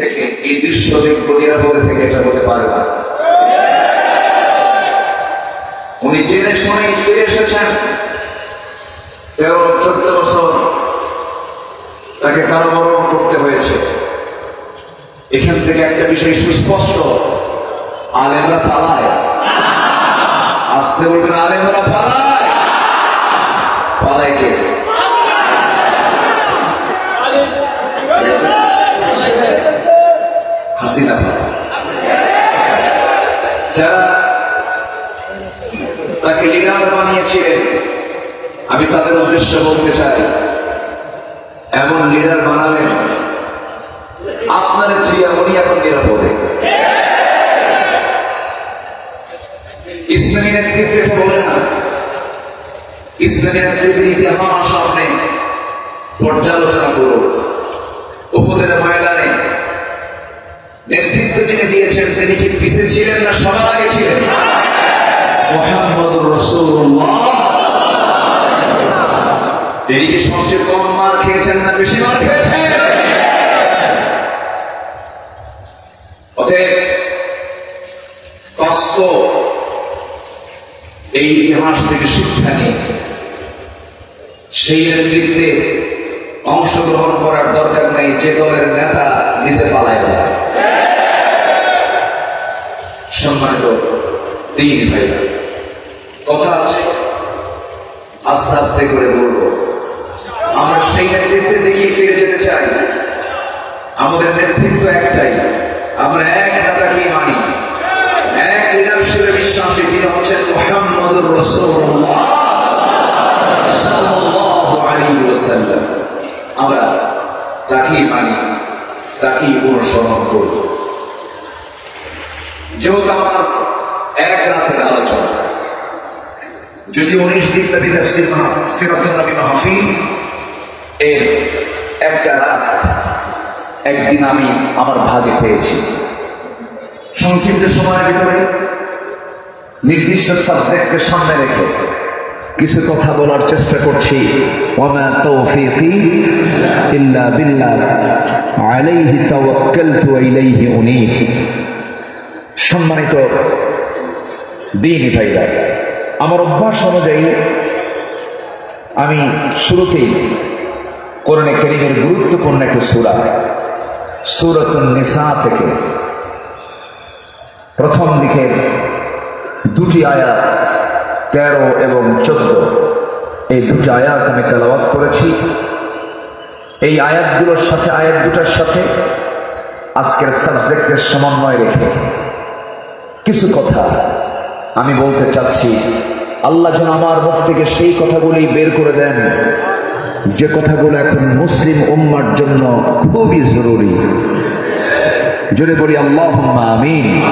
থেকে এই দৃশ্য দেখব নিরাপদে থেকে এটা হতে পারে না। উনি জেনে শুনে ফিরে এসেছেন। তেরো চোদ্দ বছর তাকে কারাবরণ করতে হয়েছে। এখান থেকে একটা বিষয় সুস্পষ্ট, আলেমরা পালায়। আসতে বলবেন, আলেমরা পালায়। পালায় কে? হাসিনা। যারা তাকে লিডার বানিয়েছিলেন, আমি তাদের উদ্দেশ্যে বলতে চাই, এমন লিডার আপনার এমনই এখন নিরাপদে। ইসলামী নেতৃত্বে বলে না। ইসলামী নেতৃত্বের ইতিহাস আপনি পর্যালোচনা করুন। উপদের ময়দানে নেতৃত্ব যিনি দিয়েছেন, তিনি কি পিছিয়ে ছিলেন না, সবার আগে ছিলেন। সবচেয়ে কম মার খেয়েছেন না বেশি মার খেয়েছেন? এই ইতিহাস থেকে শিক্ষা নিয়ে সেই নেতৃত্বে অংশগ্রহণ করার দরকার নেই, যে দলের নেতা নিচে পালায় যায়। সম্মানিত দিন ভাই কথা আছে, আস্তে আস্তে করে বলব। আমরা সেই নেতৃত্বে দেখিয়ে ফিরে যেতে চাই। আমাদের নেতৃত্ব একটাই, আমরা এক নেতাকেই মানি। এক লিডারশিপে বিশ্বাসী, তিনি হচ্ছেন মোহাম্মদ আমরা তাকেই মানি, তাকেই অনুসরণ করব। যেহেতু আমার এক রাতের আলোচনা। যদি উনিশ দিন নবী তাফসীর মাহফিল, এর একটা রাত একদিন আমি আমার ভাগে পেয়েছি। সংক্ষিপ্ত সময়ের ভিতরে নির্দিষ্ট সাবজেক্টের সামনে রেখে কিছু কথা বলার চেষ্টা করছি। ওমা তৌফিকি ইল্লা বিল্লাহ। আলাইহি তাওয়াক্কালতু ওয়া ইলাইহি উনীব। সম্মানিত দিন ভাইরা, আমার অভ্যাস অনুযায়ী আমি শুরুতেই কোরআনে কেরিমের গুরুত্বপূর্ণ একটা সুরা, সুরতুন নিসা থেকে প্রথম দিকে দুটি আয়াত, তেরো এবং চোদ্দ। এই দুটি আয়াত আমি তেলাওয়াত করেছি। এই আয়াতগুলোর সাথে, আয়াত দুটার সাথে আজকের সাবজেক্টের সমন্বয় রেখে কিছু কথা আমি বলতে চাচ্ছি। আল্লাহ যেন আমার মুখ থেকে সেই কথাগুলি বের করে দেন। যে কথাগুলো এখন মুসলিম উম্মার জন্য খুবই জরুরি। জোরে বলি আল্লাহ আমিন।